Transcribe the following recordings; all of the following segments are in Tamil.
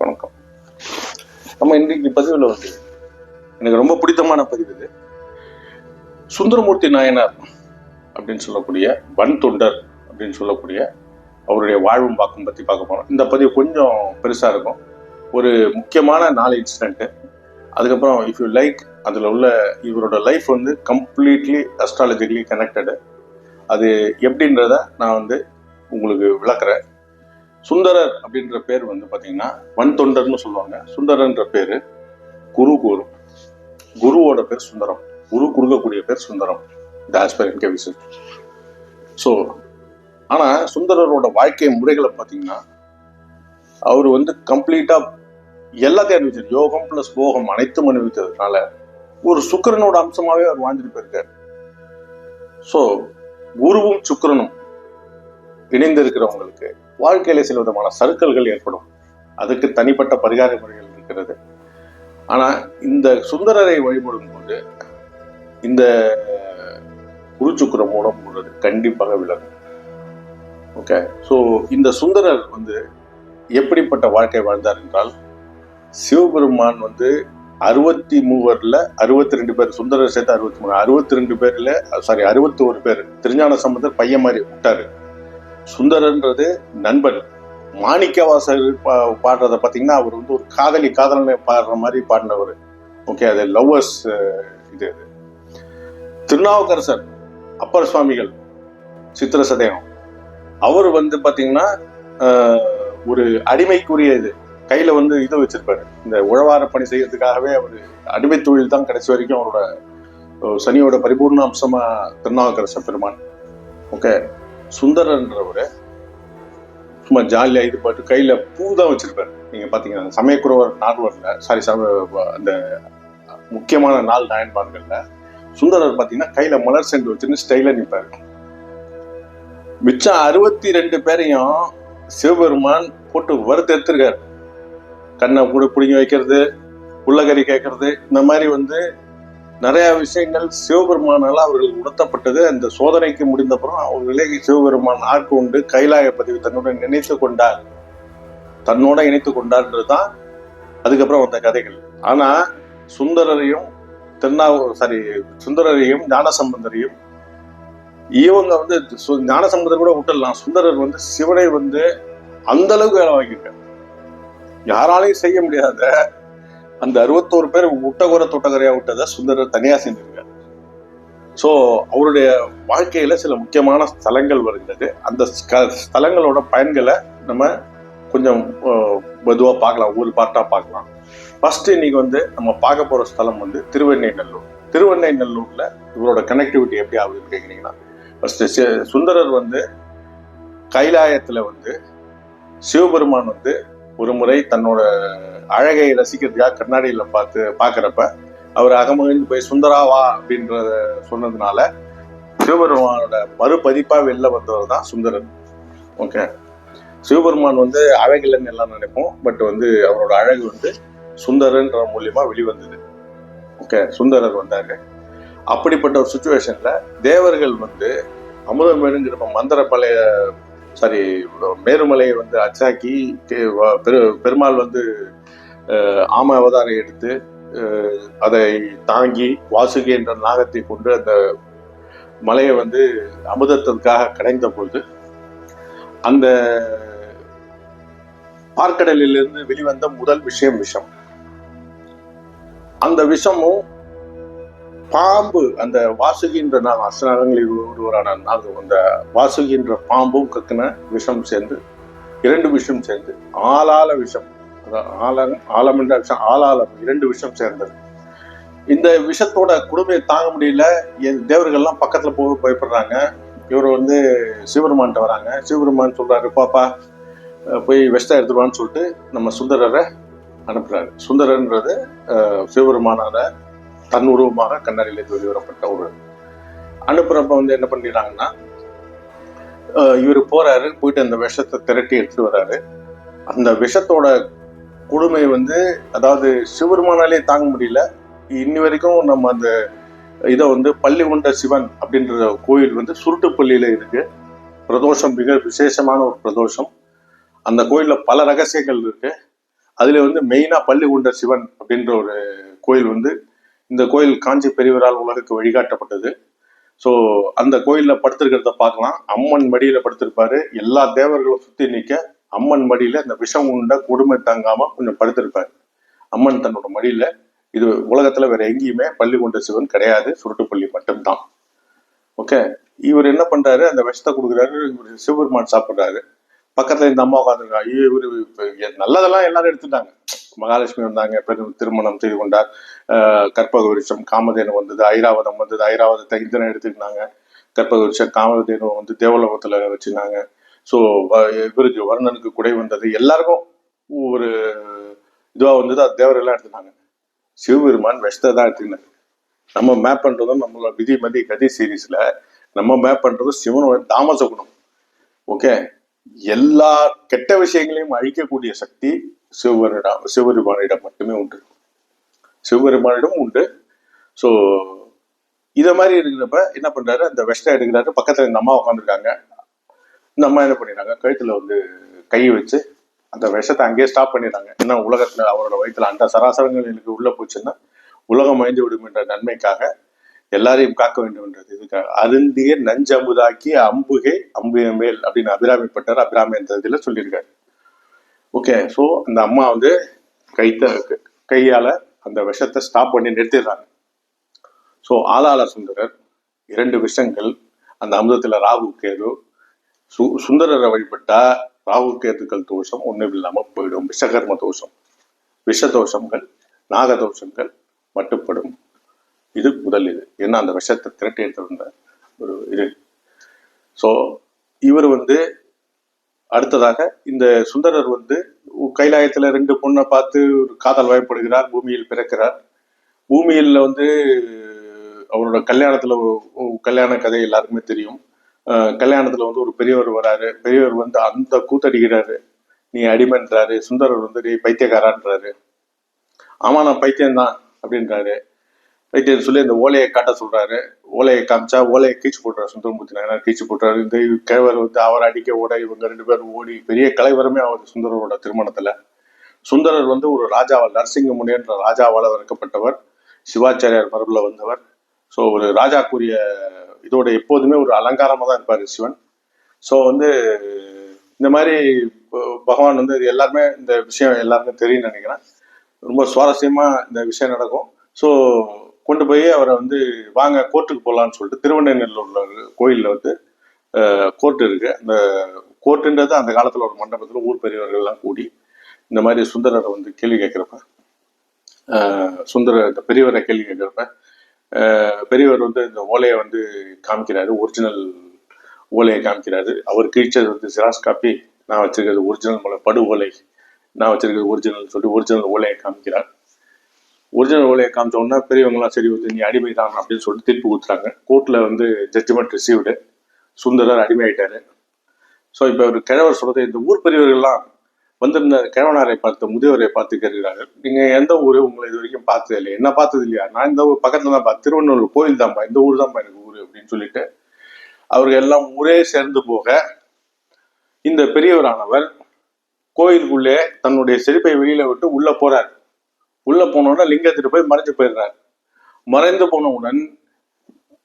வணக்கம். நம்ம இன்றைக்கு பதிவில் வந்து எனக்கு ரொம்ப பிடித்தமான பதிவு இது. சுந்தரமூர்த்தி நாயனார் அப்படின்னு சொல்லக்கூடிய வன் தொண்டர் அப்படின்னு சொல்லக்கூடிய அவருடைய வாழ்வும் பாக்கும் பற்றி பார்க்க போகிறோம் இந்த பதிவு கொஞ்சம் பெருசாக இருக்கும். ஒரு முக்கியமான நாலு இன்சிடென்ட்டு அதுக்கப்புறம் இஃப் யூ லைக் அதில் உள்ள இவரோட லைஃப் வந்து கம்ப்ளீட்லி அஸ்ட்ராலஜிக்கலி கனெக்டடு அது எப்படின்றத நான் வந்து உங்களுக்கு விளக்குறேன். சுந்தரர் அப்படின்ற பேர் வந்து பார்த்தீங்கன்னா வன் தொண்டர்னு சொல்லுவாங்க. சுந்தரன்ற பேர் குரு குரு. குருவோட பேர் சுந்தரம். குரு குறுக்கக்கூடிய பேர் சுந்தரம். இந்த ஆஸ்பர் ஸோ ஆனால் சுந்தரரோட வாழ்க்கை முறைகளை பார்த்தீங்கன்னா அவர் வந்து கம்ப்ளீட்டாக எல்லாத்தையும் அனுபவிச்சார் யோகம் ப்ளஸ் போகம் அனைத்தும் அனுபவித்ததுனால ஒரு சுக்கிரனோட அம்சமாகவே அவர் வாழ்ந்துட்டு போயிருக்கார். ஸோ குருவும் சுக்கரனும் இணைந்து இருக்கிறவங்களுக்கு வாழ்க்கையில சில விதமான சறுக்கல்கள் ஏற்படும். அதுக்கு தனிப்பட்ட பரிகார முறைகள் இருக்கிறது. ஆனா இந்த சுந்தரரை வழிபடும் போது இந்த குரு மூலம் உள்ளது கண்டிப்பாக விலகும். ஓகே? ஸோ இந்த சுந்தரர் வந்து எப்படிப்பட்ட வாழ்க்கை வாழ்ந்தார் என்றால் சிவபெருமான் வந்து அறுபத்தி மூவர்ல அறுபத்தி ரெண்டு பேர் சுந்தரர் சேர்த்து அறுபத்தி மூணு அறுபத்தி ரெண்டு பேர்ல சாரி அறுபத்தி ஒரு பேர் திருஞான சம்பந்தர் பையன் மாதிரி விட்டாரு. சுந்தரன்றது நண்பன். மாணிக்கவாசர் பா- பாடுறத பார்த்தீங்கன்னா அவர் வந்து ஒரு காதலி காதலனை பாடுற மாதிரி பாடினவர். ஓகே அது லவ்வர்ஸ் இது திருநாவுக்கரசர் அப்பர் சுவாமிகள் சித்திர சதயம். அவர் வந்து பார்த்தீங்கன்னா ஒரு அடிமைக்குரிய இது. கையில வந்து இது வச்சிருப்பாரு. இந்த உழவார பணி செய்யறதுக்காகவே அவர் அடிமை தொழில் தான் கடைசி வரைக்கும் அவரோட சனியோட பரிபூர்ண அம்சமா திருநாவுக்கரச பெருமான். ஓகே. சுந்தரன்றவர் சும்மா ஜாலியா இது பாட்டு கையில பூ தான் வச்சிருப்பாரு. நீங்க பாத்தீங்கன்னா சமயக்குறவர் நால்வர்ல சாரி சம அந்த முக்கியமான நாள் நாயன்மார்கள்ல சுந்தரர் பாத்தீங்கன்னா கையில மலர் செண்டு வச்சுன்னு ஸ்டைல நிற்பார் மிச்சம் அறுபத்தி ரெண்டு பேரையும் சிவபெருமான் போட்டு வறுத்து எடுத்திருக்காரு. கண்ணை கூட பிடுங்கி வைக்கிறது உள்ளகறி கேட்கறது. இந்த மாதிரி வந்து நிறைய விஷயங்கள் சிவபெருமானால் அவர்களுக்கு உணர்த்தப்பட்டது. அந்த சோதனைக்கு முடிந்தப்புறம் அவர்களே சிவபெருமான் ஆட்கொண்டு கைலாய பதிவு தன்னுடன் நினைத்து கொண்டார். தன்னோட இணைத்து கொண்டார்ன்றதுதான் அதுக்கப்புறம் வந்த கதைகள். ஆனா சுந்தரரையும் திருநாவு சாரி சுந்தரரையும் ஞானசம்பந்தரையும் இவங்க வந்து சு- ஞானசம்பந்தர் கூட விட்டுடலாம். சுந்தரர் வந்து சிவனை வந்து அந்த அளவுக்கு வேலை வாங்கியிருக்காரு. யாராலையும் செய்ய முடியாத அந்த அறுபத்தோரு பேர் உட்டகுர தொட்டகரையா விட்டதை சுந்தரர் தனியா செஞ்சிருக்காரு. ஸோ அவருடைய வாழ்க்கையில சில முக்கியமான ஸ்தலங்கள் வருகிறது. அந்த ஸ்க- ஸ்தலங்களோட பயன்களை நம்ம கொஞ்சம் மெதுவாக பார்க்கலாம். ஒரு பார்ட்டா பார்க்கலாம். ஃபர்ஸ்ட் இன்னைக்கு வந்து நம்ம பார்க்க போற ஸ்தலம் வந்து திருவெண்ணெய்நல்லூர். திருவெண்ணெய்நல்லூர்ல இவரோட கனெக்டிவிட்டி எப்படி ஆகுதுன்னு கேட்குறீங்கன்னா ஃபர்ஸ்ட் சுந்தரர் வந்து கைலாயத்துல வந்து சிவபெருமான் வந்து ஒரு முறை தன்னோட அழகை ரசிக்கிறதுக்காக கண்ணாடியில் பார்த்து பார்க்குறப்ப அவர் அகமகிழ்ந்து போய் சுந்தராவா அப்படின்றத சொன்னதுனால சிவபெருமானோட மறுபதிப்பாக வெளில வந்தவர் தான் சுந்தரன். ஓகே சிவபெருமான் வந்து அழகில்லைன்னு எல்லாம் நினைப்போம். பட் வந்து அவரோட அழகு வந்து சுந்தரன்ற மூலியமா வெளிவந்தது. ஓகே சுந்தரர் வந்தாரு. அப்படிப்பட்ட ஒரு சுச்சுவேஷன்ல தேவர்கள் வந்து அமுதமேடுங்கிற மந்திர பழைய சாரி மேருமலையை வந்து அச்சாக்கி வ- பெரு பெருமாள் வந்து ஆம அவதாரம் எடுத்து அதை தாங்கி வாசுகி என்ற நாகத்தை கொண்டு அந்த மலையை வந்து அமுதத்திற்காக கடைந்த பொழுது அந்த பார்க்கடலிலிருந்து வெளிவந்த முதல் விஷயம் விஷம். அந்த விஷமும் பாம்பு அந்த வாசுகின்ற நாகம் அஷ்டநாகங்களில் ஒருவரான நாகம் அந்த வாசுகின்ற பாம்பும் கக்குன விஷம் சேர்ந்து இரண்டு விஷம் சேர்ந்து ஆளால விஷம் அதான் ஆலம் ஆலமன்ற விஷம் ஆளாலம் இரண்டு விஷம் சேர்ந்தது. இந்த விஷத்தோட கொடுமையை தாங்க முடியல. என் தேவர்கள்லாம் பக்கத்துல போக பயப்படுறாங்க. இவர் வந்து சிவபெருமான்கிட்ட வராங்க. சிவபெருமான் சொல்றாரு பாப்பா போய் வெஸ்டா எடுத்துருவான்னு சொல்லிட்டு நம்ம சுந்தரரை அனுப்புறாரு. சுந்தரன்றது அஹ், தன் உருவமாக கண்ணாடியிலிருந்து வெளிவரப்பட்ட ஒரு அனுப்புறப்ப வந்து என்ன பண்ணிடுறாங்கன்னா இவர் போறாரு போயிட்டு அந்த விஷத்தை திரட்டி எடுத்துட்டு வர்றாரு அந்த விஷத்தோட கொடுமை வந்து அதாவது சிவருமானாலே தாங்க முடியல. இன்னி வரைக்கும் நம்ம அந்த இதை வந்து பள்ளி கொண்ட சிவன் அப்படின்ற கோயில் வந்து சுருட்டுப்பள்ளியில இருக்கு. பிரதோஷம் மிக விசேஷமான ஒரு பிரதோஷம். அந்த கோயிலில் பல ரகசியங்கள் இருக்கு. அதுல வந்து மெயினா பள்ளி கொண்ட சிவன் அப்படின்ற ஒரு கோயில் வந்து இந்த கோயில் காஞ்சி பெரியவரால் உலகுக்கு வழிகாட்டப்பட்டது. ஸோ அந்த கோயிலில் படுத்திருக்கிறத பார்க்கலாம். அம்மன் மடியில் படுத்திருப்பாரு. எல்லா தேவர்களும் சுற்றி நிற்க அம்மன் மடியில் இந்த விஷம் உண்ட கொடுமை தங்காமல் கொஞ்சம் படுத்திருப்பாரு. அம்மன் தன்னோட மடியில். இது உலகத்தில் வேற எங்கேயுமே பள்ளி கொண்ட சிவன் கிடையாது. சுருட்டுப்பள்ளி மட்டும்தான். ஓகே இவர் என்ன பண்ணுறாரு அந்த விஷத்தை கொடுக்குறாரு. இவர் சிவபெருமான் சாப்பிட்றாரு. பக்கத்தில் இந்த அம்மா உட்காந்துருக்கா ஐயோ இவரு. நல்லதெல்லாம் எல்லாரும் எடுத்துட்டாங்க. மகாலட்சுமி வந்தாங்க பெரும் திருமணம் செய்து கொண்டார். கற்பக விருட்சம் காமதேனு வந்தது ஐராவதம் வந்தது ஐராவதத்தை இந்திரன் எடுத்துக்கினாங்க கற்பக விருட்சம் காமதேனு வந்து தேவலோகத்தில் வச்சுருந்தாங்க. ஸோ இவருக்கு வருணனுக்கு குடை வந்தது. எல்லாருக்கும் ஒரு இதுவாக வந்தது அது தேவரெல்லாம் எடுத்துனாங்க சிவபெருமான் விஷத்தை தான் எடுத்துக்கினாரு நம்ம மேப் பண்ணுறதும் நம்மளோட விதி மதி கதி சீரீஸில் நம்ம மேப் பண்ணுறதும் சிவனோட தாமச குணம். ஓகே எல்லா கெட்ட விஷயங்களையும் அழிக்கக்கூடிய சக்தி சிவபெருமானிடம் சிவபெருமானிடம் மட்டுமே உண்டு. சிவபெருமானிடம் உண்டு. ஸோ இதை மாதிரி இருக்கிறப்ப என்ன பண்றாரு அந்த வெஸ்டை எடுக்கிறாரு. பக்கத்துல இந்த அம்மா உட்காந்துருக்காங்க இந்த அம்மா என்ன பண்ணிடுறாங்க கழுத்துல வந்து கையை வச்சு அந்த விஷத்தை அங்கேயே ஸ்டாப் பண்ணிடுறாங்க. ஏன்னா உலகத்துல அவரோட வயிற்றுல அந்த சராசரங்கள் எனக்கு உள்ள போச்சுன்னா உலகம் மயந்து விடும் என்ற நன்மைக்காக எல்லாரையும் காக்க வேண்டும் என்றது. இதுக்காக அருந்திய நஞ்சமுதாக்கி அம்புகை அம்பு மேல் அப்படின்னு அபிராமிப்பட்டார். அபிராமி என்ற இதில் சொல்லியிருக்காரு. ஓகே ஸோ அந்த அம்மா வந்து கைத்த கையால் அந்த விஷத்தை ஸ்டாப் பண்ணி நிறுத்திடுறாங்க. ஸோ ஆளாள சுந்தரர் இரண்டு விஷங்கள் அந்த அமுதத்தில் ராகு கேது சு சுந்தரரை வழிபட்டா ராகு கேதுக்கள் தோஷம் ஒன்றும் இல்லாமல் போயிடும். விஷகர்ம தோஷம் விஷ தோஷங்கள் நாக தோஷங்கள் மட்டுப்படும். இது முதல் இது. ஏன்னா அந்த விஷத்தை திரட்டி எடுத்திருந்த ஒரு இது. ஸோ இவர் வந்து அடுத்ததாக இந்த சுந்தரர் வந்து கைலாயத்துல ரெண்டு பொண்ணை பார்த்து ஒரு காதல் வயப்படுகிறார் பூமியில் பிறக்கிறார். பூமியில் வந்து அவரோட கல்யாணத்துல கல்யாண கதை எல்லாருக்குமே தெரியும். கல்யாணத்தில் கல்யாணத்துல வந்து ஒரு பெரியவர் வராரு. பெரியவர் வந்து அந்த கூத்தடிக்கிறாரு. நீ அடிமைன்றாரு. சுந்தரர் வந்து நீ பைத்தியக்காரான்றாரு. ஆமா நான் பைத்தியம்தான் அப்படின்றாரு. பைத்தியம் சொல்லி அந்த ஓலையை காட்ட சொல்றாரு. ஓலையை காமிச்சா ஓலையை கீச்சு போட்டுறாரு சுந்தரமூர்த்தி நாயனார் கீச்சு போட்டுறாரு. இந்த கிழவர் வந்து அவர் அடிக்க ஓட இவங்க ரெண்டு பேரும் ஓடி பெரிய கலைவரமே ஆகுது சுந்தரரோட திருமணத்துல. சுந்தரர் வந்து ஒரு ராஜாவால் நரசிங்க முனியன்ற ராஜாவால் வளர்க்கப்பட்டவர் சிவாச்சாரியார் மரபுல வந்தவர். ஸோ ஒரு ராஜாக்குரிய இதோட எப்போதுமே ஒரு அலங்காரமாக தான் இருப்பார் சிவன். ஸோ வந்து இந்த மாதிரி ப- பகவான் வந்து இது எல்லாருமே இந்த விஷயம் எல்லாருமே தெரியும்னு நினைக்கிறேன். ரொம்ப சுவாரஸ்யமாக இந்த விஷயம் நடக்கும். ஸோ கொண்டு போய் அவரை வந்து வாங்க கோர்ட்டுக்கு போகலான்னு சொல்லிட்டு திருவண்ணநல்லூர்ல ஒரு கோயிலில் வந்து கோர்ட் இருக்கு. அந்த கோர்ட்டுன்றது அந்த காலத்தில் ஒரு மண்டபத்தில் ஊர் பெரியவர்கள்லாம் கூடி இந்த மாதிரி சுந்தரரை வந்து கேள்வி கேட்குறப்ப சுந்தர இந்த பெரியவரை கேள்வி கேட்குறப்ப பெரியவர் வந்து இந்த ஓலையை வந்து காமிக்கிறாரு. ஒரிஜினல் ஓலையை காமிக்கிறாரு. அவர் கிழிச்சது வந்து சிராஸ் காப்பி. நான் வச்சிருக்கிறது ஒரிஜினல் மூலம் படு ஓலை. நான் வச்சிருக்கிறது ஒரிஜினல் சொல்லி ஒரிஜினல் ஓலையை காமிக்கிறார். ஒரிஜினல் ஓலையை காமிச்ச உடனே பெரியவங்களாம் சரி வந்து நீ அடிமை தான் அப்படின்னு சொல்லிட்டு தீர்ப்பு கொடுத்துறாங்க கோர்ட்டில் வந்து ஜட்ஜ்மெண்ட் ரிசீவ்டு சுந்தரர் அடிமை ஆயிட்டாரு ஸோ இப்போ ஒரு கிழவர் சொல்றது இந்த ஊர் பெரியவர்கள்லாம் வந்திருந்த கிழவனாரை பார்த்து முதியவரை பார்த்து கேட்கிறார்கள். நீங்கள் எந்த ஊர்? உங்களை இது வரைக்கும் பார்த்தது இல்லையா. என்ன பார்த்தது இல்லையா? நான் இந்த ஊர் பக்கத்தில் தான் பார்த்து திருவண்ணூர் கோயில் தான்ப்பா இந்த ஊர் தான்ப்பா எனக்கு ஊர் அப்படின்னு சொல்லிட்டு அவர்கள் எல்லாம் ஊரே சேர்ந்து போக இந்த பெரியவரானவர் கோயிலுக்குள்ளே தன்னுடைய செருப்பை வெளியில விட்டு உள்ள போறார். உள்ள போனோட லிங்கத்திட்டு போய் மறைஞ்சு போயிடுறார். மறைந்து போனவுடன்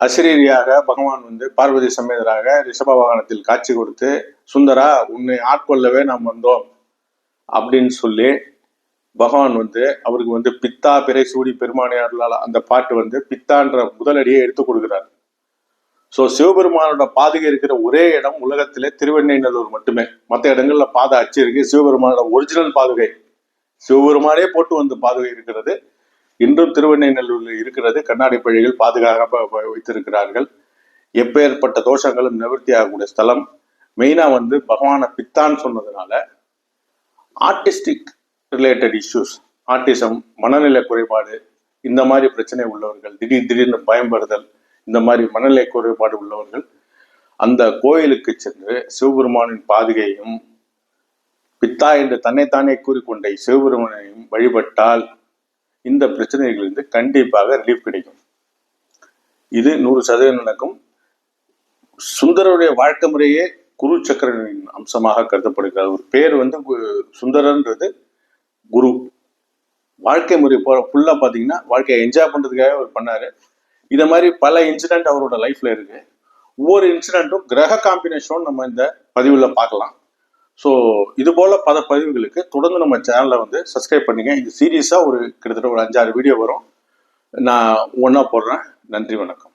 அசிரீரியாக பகவான் வந்து பார்வதி சமேதராக ரிஷப வாகனத்தில் காட்சி கொடுத்து சுந்தரா உன்னை ஆட்கொள்ளவே நாம் வந்தோம் அப்படின்னு சொல்லி பகவான் வந்து அவருக்கு வந்து பித்தா பிறை சூடி பெருமானியார்களால் அந்த பாட்டு வந்து பித்தான்ற முதலடியை எடுத்து கொடுக்கிறார். ஸோ சிவபெருமானோட பாதுகை இருக்கிற ஒரே இடம் உலகத்திலே திருவெண்ணைநல்லூர் மட்டுமே. மற்ற இடங்கள்ல பாதை அச்சு இருக்கு. சிவபெருமானோட ஒரிஜினல் பாதுகை. சிவபெருமானே போட்டு வந்து பாதுகை இருக்கிறது. இன்றும் திருவெண்ணைநல்லூரில் இருக்கிறது. கண்ணாடி பழிகள் பாதுகாப்பாக வைத்திருக்கிறார்கள். எப்பேற்பட்ட தோஷங்களும் நிவர்த்தி ஆகக்கூடிய ஸ்தலம். மெயினாக வந்து பகவானை பித்தான் சொன்னதுனால ஆர்டிஸ்டிக் ரிலேட்டட் இஷ்யூஸ் ஆர்டிசம் மனநிலை குறைபாடு இந்த மாதிரி பிரச்சனை உள்ளவர்கள் திடீர் திடீர்னு பயம்படுதல் இந்த மாதிரி மனநிலை குறைபாடு உள்ளவர்கள் அந்த கோயிலுக்கு சென்று சிவபெருமானின் பாதுகையும் பித்தா என்று தன்னைத்தானே கூறிக்கொண்ட சிவபெருமனையும் வழிபட்டால் இந்த பிரச்சனைகளிலிருந்து கண்டிப்பாக ரிலீஃப் கிடைக்கும். இது நூறு சதவீதம் நடக்கும். சுந்தரருடைய வாழ்க்கை முறையே குரு சக்கரனின் அம்சமாக கருதப்படுகிறது. ஒரு பேர் வந்து கு- சுந்தரன்றது குரு. வாழ்க்கை முறை போ ஃபுல்லாக பார்த்தீங்கன்னா வாழ்க்கையை என்ஜாய் பண்ணுறதுக்காக அவர் பண்ணார். இதை மாதிரி பல இன்சிடென்ட் அவரோட லைஃப்ல இருக்கு. ஒவ்வொரு இன்சிடென்ட்டும் கிரக காம்பினேஷனும் நம்ம இந்த பதிவில் பார்க்கலாம். ஸோ இது போல பல பதிவுகளுக்கு தொடர்ந்து நம்ம சேனலை வந்து சப்ஸ்கிரைப் பண்ணிங்க. இது சீரியஸாக ஒரு கிட்டத்தட்ட ஒரு அஞ்சாறு வீடியோ வரும். நான் ஒன்றா போடுறேன். நன்றி வணக்கம்.